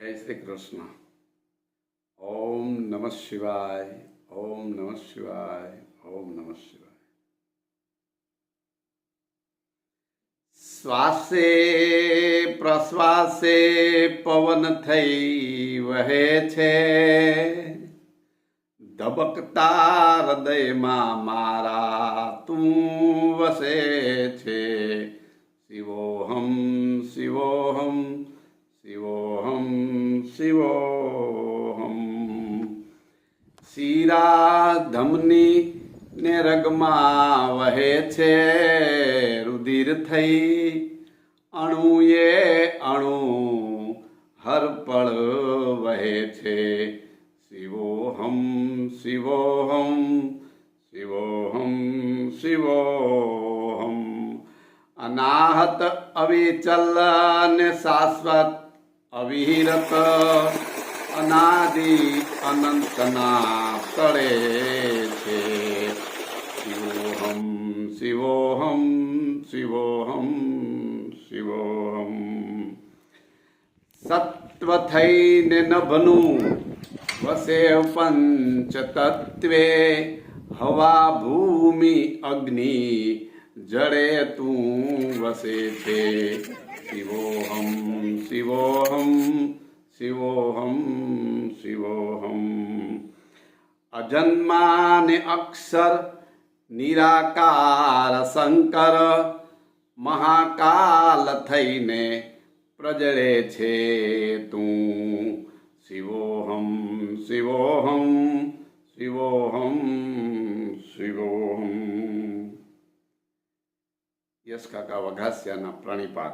જય શ્રી કૃષ્ણ. ઓમ નમઃ શિવાય, ઓમ નમઃ શિવાય, ઓમ નમઃ શિવાય. શ્વાસે પ્રશ્વાસે પવન થઈ વહે છે. ધબકતા હૃદયમાં મારા તું વસે છે. શિવોહમ શિવોહમ શિવોહમ. શિવોહમ. શિરા ધમની ને રગમાં વહે છે રુધિર થઈ. અણુએ અણુ હર પળ વહે છે. શિવોહમ શિવોહમ શિવોહમ શિવોહમ. અનાહત અવિચલ ને શાશ્વત અવિરત અનાદિ અનંતના તળે છે. શિવોહમ શિવોહમ શિવોહમ શિવોહમ. સત્વ થઈને નભનું વસે પંચ તત્વે, હવા ભૂમિ અગ્નિ, જડે તું વસે છે. શિવોહમ શિવોહમ શિવોહમ અજન્માને અક્ષર નિરાકાર શંકર મહાકાલ થઈને પ્રજળે છે તું શિવોહમ શિવોહમ શિવોહમ શિવોહમ યશ કાકા વઘાસિયાના પ્રણિપાત